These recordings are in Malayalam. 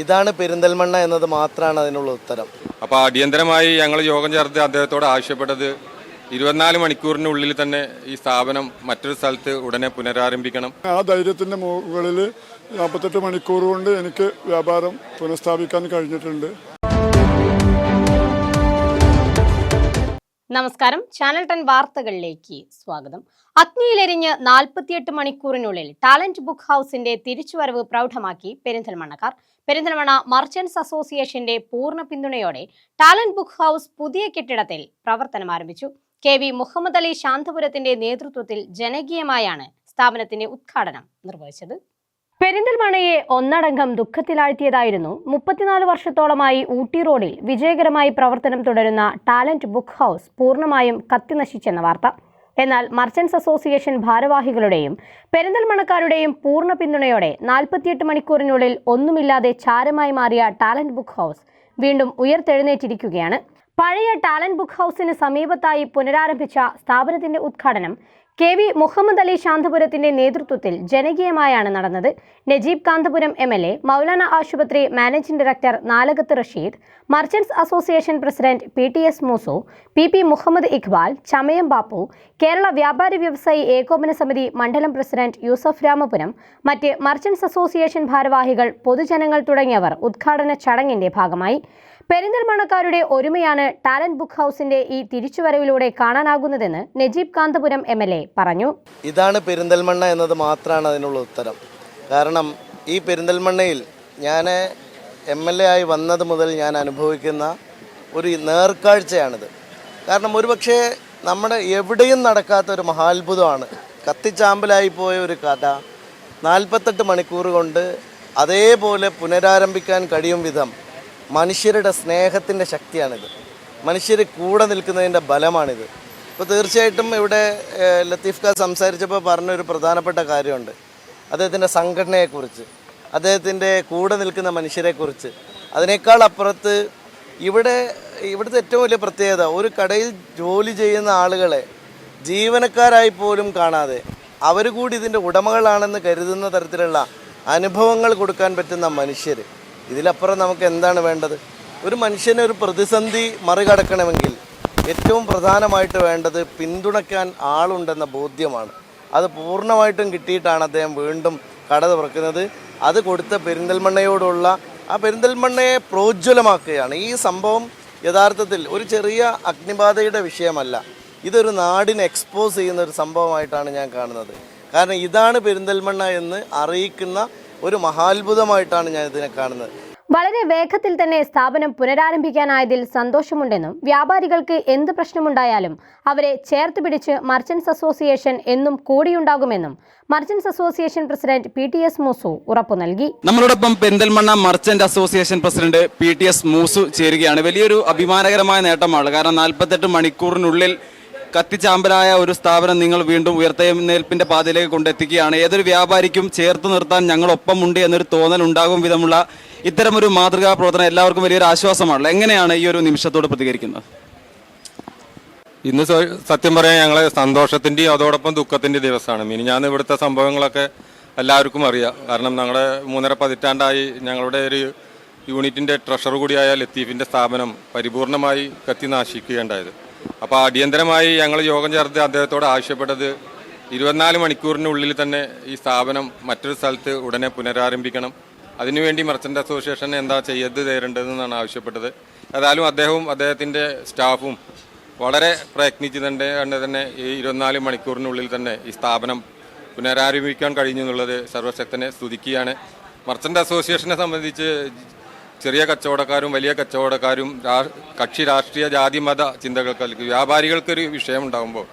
ഇതാണ് പെരിന്തൽമണ്ണ എന്നത് മാത്രമാണ് അതിനുള്ള ഉത്തരം. അപ്പോൾ അടിയന്തരമായി ഞങ്ങൾ യോഗം ചേർത്ത് അദ്ദേഹത്തോട് ആവശ്യപ്പെട്ടത് ഇരുപത്തിനാല് മണിക്കൂറിനുള്ളിൽ തന്നെ ഈ സ്ഥാപനം മറ്റൊരു സ്ഥലത്ത് ഉടനെ പുനരാരംഭിക്കണം. ആ ധൈര്യത്തിന്റെ മുകളിൽ നാൽപ്പത്തെട്ട് മണിക്കൂർ കൊണ്ട് എനിക്ക് വ്യാപാരം പുനഃസ്ഥാപിക്കാൻ കഴിഞ്ഞിട്ടുണ്ട്. നമസ്കാരം. ചാനൽ ടെൻ വാർത്തകളിലേക്ക് സ്വാഗതം. അഗ്നിയിലെരിഞ്ഞ് നാൽപ്പത്തിയെട്ട് മണിക്കൂറിനുള്ളിൽ ടാലന്റ് ബുക്ക് ഹൗസിന്റെ തിരിച്ചുവരവ് പ്രൗഢമാക്കി പെരിന്തൽമണ്ണക്കാർ. പെരിന്തൽമണ്ണ മർച്ചന്റ്സ് അസോസിയേഷന്റെ പൂർണ പിന്തുണയോടെ ടാലന്റ് ബുക്ക് ഹൗസ് പുതിയ കെട്ടിടത്തിൽ പ്രവർത്തനം ആരംഭിച്ചു. കെ വി മുഹമ്മദ് അലി ശാന്തപുരത്തിന്റെ നേതൃത്വത്തിൽ ജനകീയമായാണ് സ്ഥാപനത്തിന്റെ ഉദ്ഘാടനം നിർവഹിച്ചത്. പെരിന്തൽമണ്ണയെ ഒന്നടങ്കം ദുഃഖത്തിലാഴ്ത്തിയതായിരുന്നു മുപ്പത്തിനാല് വർഷത്തോളമായി ഊട്ടി റോഡിൽ വിജയകരമായി പ്രവർത്തനം തുടരുന്ന ടാലന്റ് ബുക്ക് ഹൗസ് പൂർണമായും കത്തിനശിച്ചെന്ന വാർത്ത. എന്നാൽ മർച്ചൻസ് അസോസിയേഷൻ ഭാരവാഹികളുടെയും പെരിന്തൽമണക്കാരുടെയും പൂർണ പിന്തുണയോടെ നാൽപ്പത്തിയെട്ട് മണിക്കൂറിനുള്ളിൽ ഒന്നുമില്ലാതെ ചാരമായി മാറിയ ടാലന്റ് ബുക്ക് ഹൗസ് വീണ്ടും ഉയർത്തെഴുന്നേറ്റിരിക്കുകയാണ്. പഴയ ടാലന്റ് ബുക്ക് ഹൗസിന് സമീപത്തായി പുനരാരംഭിച്ച സ്ഥാപനത്തിന്റെ ഉദ്ഘാടനം കെ വി മുഹമ്മദ് അലി ശാന്തപുരത്തിന്റെ നേതൃത്വത്തിൽ ജനകീയമായാണ് നടന്നത്. Najeeb Kanthapuram M L A Maulana ആശുപത്രി managing director Nalakath Rasheed merchants association president P T S Moosu P P Muhammad Iqbal Chamayam Bapu Kerala വ്യാപാരി വ്യവസായി ഏകോപന സമിതി മണ്ഡലം പ്രസിഡന്റ് യൂസഫ് രാമപുരം മറ്റ് മർച്ചന്റ്സ് അസോസിയേഷൻ ഭാരവാഹികൾ പൊതുജനങ്ങൾ തുടങ്ങിയവർ ഉദ്ഘാടന ചടങ്ങിന്റെ ഭാഗമായി. പെരിന്തൽമണ്ണക്കാരുടെ ഒരുമയാണ് ടാലന്റ് ബുക്ക് ഹൗസിന്റെ ഈ തിരിച്ചുവരവിലൂടെ കാണാനാകുന്നതെന്ന് നജീബ് കാന്തപുരം എം പറഞ്ഞു. ഇതാണ് പെരിന്തൽമണ്ണ എന്നത് മാത്രമാണ് അതിനുള്ള ഉത്തരം. കാരണം ഈ പെരിന്തൽമണ്ണയിൽ ഞാൻ എം എൽ എ ആയി വന്നത് മുതൽ ഞാൻ അനുഭവിക്കുന്ന ഒരു നേർക്കാഴ്ചയാണിത്. കാരണം ഒരുപക്ഷെ നമ്മുടെ എവിടെയും നടക്കാത്ത ഒരു മഹാത്ഭുതമാണ്. കത്തിച്ചാമ്പലായി പോയ ഒരു കഥ നാൽപ്പത്തെട്ട് മണിക്കൂർ കൊണ്ട് അതേപോലെ പുനരാരംഭിക്കാൻ കഴിയും വിധം മനുഷ്യരുടെ സ്നേഹത്തിന്റെ ശക്തിയാണിത്. മനുഷ്യർ കൂടെ നിൽക്കുന്നതിന്റെ ബലമാണിത്. ഇപ്പോൾ തീർച്ചയായിട്ടും ഇവിടെ ലത്തീഫ് ഖാൻ സംസാരിച്ചപ്പോൾ പറഞ്ഞൊരു പ്രധാനപ്പെട്ട കാര്യമുണ്ട്. അദ്ദേഹത്തിന്റെ സംഘടനയെക്കുറിച്ച് അദ്ദേഹത്തിന്റെ കൂടെ നിൽക്കുന്ന മനുഷ്യരെക്കുറിച്ച്. അതിനേക്കാൾ അപ്പുറത്ത് ഇവിടെ ഇവിടുത്തെ ഏറ്റവും വലിയ പ്രത്യേകത ഒരു കടയിൽ ജോലി ചെയ്യുന്ന ആളുകളെ ജീവനക്കാരായി പോലും കാണാതെ അവർ കൂടി ഇതിന്റെ ഉടമകളാണെന്ന് കരുതുന്ന തരത്തിലുള്ള അനുഭവങ്ങൾ കൊടുക്കാൻ പറ്റുന്ന മനുഷ്യർ ഇതിലപ്പുറം നമുക്ക് എന്താണ് വേണ്ടത്? ഒരു മനുഷ്യനെ ഒരു പ്രതിസന്ധി മറികടക്കണമെങ്കിൽ ഏറ്റവും പ്രധാനമായിട്ട് വേണ്ടത് പിന്തുണയ്ക്കാൻ ആളുണ്ടെന്ന ബോധ്യമാണ്. അത് പൂർണമായിട്ടും കിട്ടിയിട്ടാണ് അദ്ദേഹം വീണ്ടും കട തുറക്കുന്നത്. അത് കൊടുത്ത പെരിന്തൽമണ്ണയോടുള്ള ആ പെരിന്തൽമണ്ണയെ പ്രോജ്വലമാക്കുകയാണ്. ഈ സംഭവം യഥാർത്ഥത്തിൽ ഒരു ചെറിയ അഗ്നിബാധയുടെ വിഷയമല്ല. ഇതൊരു നാടിനെ എക്സ്പോസ് ചെയ്യുന്ന ഒരു സംഭവമായിട്ടാണ് ഞാൻ കാണുന്നത്. കാരണം ഇതാണ് പെരിന്തൽമണ്ണ എന്ന് അറിയിക്കുന്ന ഒരു മഹാത്ഭുതമായിട്ടാണ് ഞാൻ ഇതിനെ കാണുന്നത്. വളരെ വേഗത്തിൽ തന്നെ സ്ഥാപനം പുനരാരംഭിക്കാനായതിൽ സന്തോഷമുണ്ടെന്നും വ്യാപാരികൾക്ക് എന്ത് പ്രശ്നമുണ്ടായാലും അവരെ ചേർത്ത് പിടിച്ച് മർച്ചൻസ് അസോസിയേഷൻ എന്നും കൂടിയുണ്ടാകുമെന്നും merchants association president P T S Moosu ഉറപ്പു നൽകി. നമ്മളോടൊപ്പം Perinthalmanna merchant association president P T S Moosu ചേരുകയാണ്. വലിയൊരു അഭിമാനകരമായ നേട്ടമാണ്. കാരണം നാൽപ്പത്തെട്ട് മണിക്കൂറിനുള്ളിൽ കത്തിച്ചാമ്പലായ ഒരു സ്ഥാപനം നിങ്ങൾ വീണ്ടും ഉയർത്തെഴുന്നേൽപ്പിന്റെ പാതയിലേക്ക് കൊണ്ടെത്തിക്കുകയാണ്. ഏതൊരു വ്യാപാരിക്കും ചേർത്ത് നിർത്താൻ ഞങ്ങളൊപ്പമുണ്ട് എന്നൊരു തോന്നൽ ഉണ്ടാകും വിധമുള്ള ഇത്തരമൊരു മാതൃകാ പ്രവർത്തനം എല്ലാവർക്കും വലിയൊരു ആശ്വാസമാണല്ലോ. എങ്ങനെയാണ് ഈ ഒരു നിമിഷത്തോട് പ്രതികരിക്കുന്നത്? ഇന്ന് സത്യം പറയാൻ ഞങ്ങളെ സന്തോഷത്തിന്റെയും അതോടൊപ്പം ദുഃഖത്തിന്റെയും ദിവസമാണ്. ഇനി ഞാൻ ഇവിടുത്തെ സംഭവങ്ങളൊക്കെ എല്ലാവർക്കും അറിയാം. കാരണം ഞങ്ങളുടെ മൂന്നര പതിറ്റാണ്ടായി ഞങ്ങളുടെ ഒരു യൂണിറ്റിന്റെ ട്രഷർ കൂടിയായ ലത്തീഫിന്റെ സ്ഥാപനം പരിപൂർണമായി കത്തി നാശിക്കുകയുണ്ടായത് അപ്പോൾ അടിയന്തരമായി ഞങ്ങൾ യോഗം ചേർത്ത് അദ്ദേഹത്തോട് ആവശ്യപ്പെട്ടത് ഇരുപത്തിനാല് മണിക്കൂറിനുള്ളിൽ തന്നെ ഈ സ്ഥാപനം മറ്റൊരു സ്ഥലത്ത് ഉടനെ പുനരാരംഭിക്കണം. അതിനുവേണ്ടി മർച്ചന്റ് അസോസിയേഷൻ എന്താ ചെയ്ത് തരേണ്ടതെന്നാണ് ആവശ്യപ്പെട്ടത്. ഏതായാലും അദ്ദേഹവും അദ്ദേഹത്തിന്റെ സ്റ്റാഫും വളരെ പ്രയത്നിച്ച് തന്നെ കണ്ട് തന്നെ ഈ ഇരുപത്തിനാല് മണിക്കൂറിനുള്ളിൽ തന്നെ ഈ സ്ഥാപനം പുനരാരംഭിക്കാൻ കഴിഞ്ഞു എന്നുള്ളത് സർവശക്തനെ സ്തുതിക്കുകയാണ്. മർച്ചന്റ് അസോസിയേഷനെ സംബന്ധിച്ച് ചെറിയ കച്ചവടക്കാരും വലിയ കച്ചവടക്കാരും കക്ഷി രാഷ്ട്രീയ ജാതി മത ചിന്തകൾക്ക് വ്യാപാരികൾക്കൊരു വിഷയമുണ്ടാകുമ്പോൾ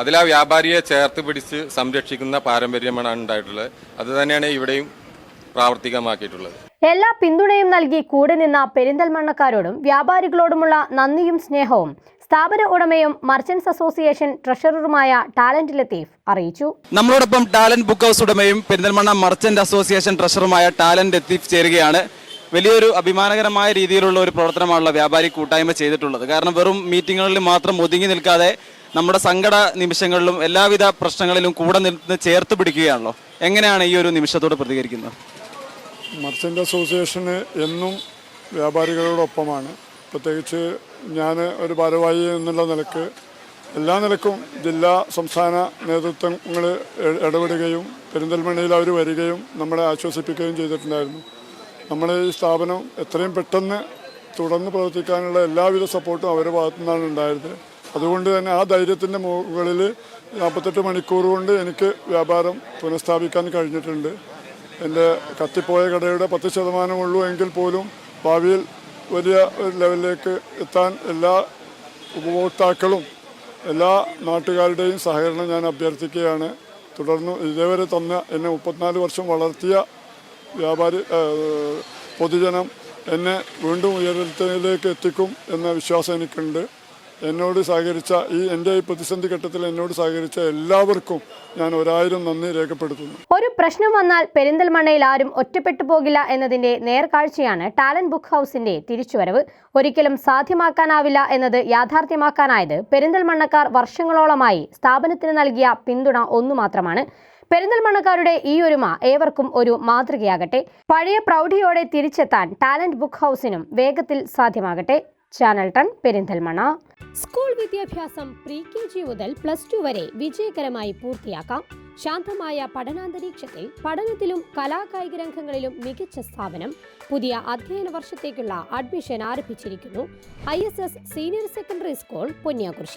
അതിൽ ആ വ്യാപാരിയെ ചേർത്ത് പിടിച്ച് സംരക്ഷിക്കുന്ന പാരമ്പര്യമാണ് ഉണ്ടായിട്ടുള്ളത്. അത് തന്നെയാണ് ഇവിടെയും പ്രാവർത്തികമാക്കിയിട്ടുള്ളത്. എല്ലാ പിന്തുണയും നൽകി കൂടെ നിന്ന പെരിന്തൽമണ്ണക്കാരോടും വ്യാപാരികളോടുമുള്ള നന്ദിയും സ്നേഹവും സ്ഥാപന ഉടമയും മർച്ചന്റ്സ് അസോസിയേഷൻ ട്രഷററുമായ ടാലന്റ് ലത്തീഫ് അറിയിച്ചു. നമ്മളോടൊപ്പം ടാലന്റ് ബുക്ക് ഹൗസ് ഉടമയും പെരിന്തൽമണ്ണ മർച്ചന്റ് അസോസിയേഷൻ ട്രഷറുമായ ടാലന്റ് ലത്തീഫ് ചേരുകയാണ്. വലിയൊരു അഭിമാനകരമായ രീതിയിലുള്ള ഒരു പ്രവർത്തനമാണല്ലോ വ്യാപാരി കൂട്ടായ്മ ചെയ്തിട്ടുള്ളത്. കാരണം വെറും മീറ്റിങ്ങുകളിൽ മാത്രം ഒതുങ്ങി നിൽക്കാതെ നമ്മുടെ സങ്കട നിമിഷങ്ങളിലും എല്ലാവിധ പ്രശ്നങ്ങളിലും കൂടെ നിന്ന് ചേർത്ത് പിടിക്കുകയാണല്ലോ. എങ്ങനെയാണ് ഈ ഒരു നിമിഷത്തോട് പ്രതികരിക്കുന്നത്? മർച്ചന്റ് അസോസിയേഷന് എന്നും വ്യാപാരികളോടൊപ്പമാണ്. പ്രത്യേകിച്ച് ഞാൻ ഒരു ഭാരവാഹി എന്നുള്ള നിലയ്ക്ക് എല്ലാ നിലക്കും ജില്ലാ സംസ്ഥാന നേതൃത്വങ്ങൾ ഇടപെടുകയും പെരിന്തൽമണ്ണയിൽ അവർ വരികയും നമ്മളെ ആശ്വസിപ്പിക്കുകയും ചെയ്തിട്ടുണ്ടായിരുന്നു. നമ്മുടെ ഈ സ്ഥാപനം എത്രയും പെട്ടെന്ന് തുടർന്ന് പ്രവർത്തിക്കാനുള്ള എല്ലാവിധ സപ്പോർട്ടും അവരുടെ ഭാഗത്തു നിന്നാണ് ഉണ്ടായത്. അതുകൊണ്ട് തന്നെ ആ ധൈര്യത്തിന്റെ മുകളിൽ നാൽപ്പത്തെട്ട് മണിക്കൂർ കൊണ്ട് എനിക്ക് വ്യാപാരം പുനഃസ്ഥാപിക്കാൻ കഴിഞ്ഞിട്ടുണ്ട്. എന്റെ കത്തിപ്പോയ കടയുടെ പത്ത് ശതമാനമുള്ളൂ എങ്കിൽ പോലും ഭാവിയിൽ വലിയ ഒരു ലെവലിലേക്ക് എത്താൻ എല്ലാ ഉപഭോക്താക്കളും എല്ലാ നാട്ടുകാരുടെയും സഹകരണം ഞാൻ അഭ്യർത്ഥിക്കുകയാണ്. തുടർന്ന് ഇതേവരെ തന്ന എന്നെ മുപ്പത്തിനാല് വർഷം വളർത്തിയ വ്യാപാരി പൊതുജനം എന്നെ വീണ്ടും ഉയരത്തിലേക്ക് എത്തിക്കും എന്ന വിശ്വാസം എനിക്കുണ്ട്. എന്നോട് സഹകരിച്ച ഈ എന്റെ ഈ പ്രതിസന്ധി ഘട്ടത്തിൽ എന്നോട് സഹകരിച്ച എല്ലാവർക്കും ഞാൻ ഒരായിരം നന്ദി രേഖപ്പെടുത്തുന്നു. ഒരു പ്രശ്നം വന്നാൽ പെരിന്തൽമണ്ണയിൽ ആരും ഒറ്റപ്പെട്ടു പോകില്ല എന്നതിന്റെ നേർക്കാഴ്ചയാണ് ടാലന്റ് ബുക്ക് ഹൗസിന്റെ തിരിച്ചുവരവ്. ഒരിക്കലും സാധ്യമാക്കാനാവില്ല എന്നത് യാഥാർത്ഥ്യമാക്കാനായത് പെരിന്തൽമണ്ണക്കാർ വർഷങ്ങളോളമായി സ്ഥാപനത്തിന് നൽകിയ പിന്തുണ ഒന്നു മാത്രമാണ് പെരിന്തൽമണ്ണക്കാരുടെ ഈ ഒരുമ ഏവർക്കും ഒരു മാതൃകയാകട്ടെ. പഴയ പ്രൗഢിയോടെ തിരിച്ചെത്താൻ ടാലന്റ് ബുക്ക് ഹൗസിനും വേഗത്തിൽ സാധ്യമാകട്ടെ. ചാനൽ ടൺ പെരിന്തൽമണ സ്കൂൾ വിദ്യാഭ്യാസം പ്രീ കെ ജി മുതൽ പ്ലസ് ടു വരെ വിജയകരമായി പൂർത്തിയാക്കാം. ശാന്തമായ പഠനാന്തരീക്ഷത്തിൽ പഠനത്തിലും കലാകായിക രംഗങ്ങളിലും മികച്ച സ്ഥാപനം. പുതിയ അധ്യയന വർഷത്തേക്കുള്ള അഡ്മിഷൻ ആരംഭിച്ചിരിക്കുന്നു. I senior secondary school Ponniyakurissi